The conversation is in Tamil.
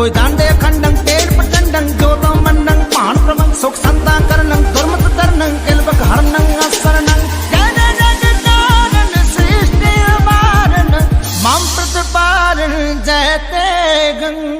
போய் தாண்டே கண்டங் தேர்ப்பு தண்டங் ஜோதம் மன்னங் பாண்டவன் சுக் சந்தா கரணங் துர்மத்து தரணங் கெல்வ காரணங் அசரணங் மாம் பிரதிபாரன் ஜெயத்தேகங்